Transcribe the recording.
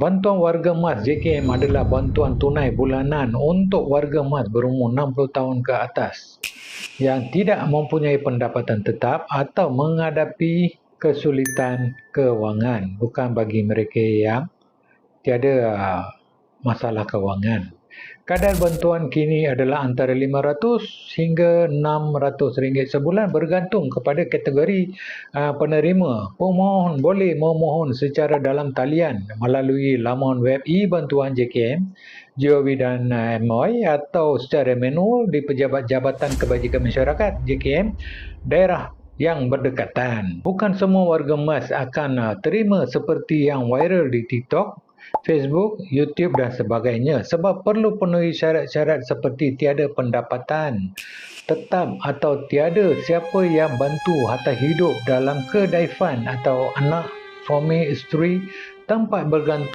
Bantuan warga emas JKM adalah bantuan tunai bulanan untuk warga emas berumur 60 tahun ke atas yang tidak mempunyai pendapatan tetap atau menghadapi kesulitan kewangan. Bukan bagi mereka yang tiada ah, masalah kewangan. Kadar bantuan kini adalah antara 500 hingga 600 ringgit sebulan bergantung kepada kategori uh, penerima. Pemohon boleh memohon secara dalam talian melalui laman web e-bantuan JKM, GOV dan uh, MOI atau secara manual di Pejabat Jabatan Kebajikan Masyarakat JKM daerah yang berdekatan. Bukan semua warga emas akan uh, terima seperti yang viral di TikTok Facebook, YouTube dan sebagainya sebab perlu penuhi syarat-syarat seperti tiada pendapatan tetap atau tiada siapa yang bantu harta hidup dalam kedaifan atau anak, suami, isteri tempat bergantung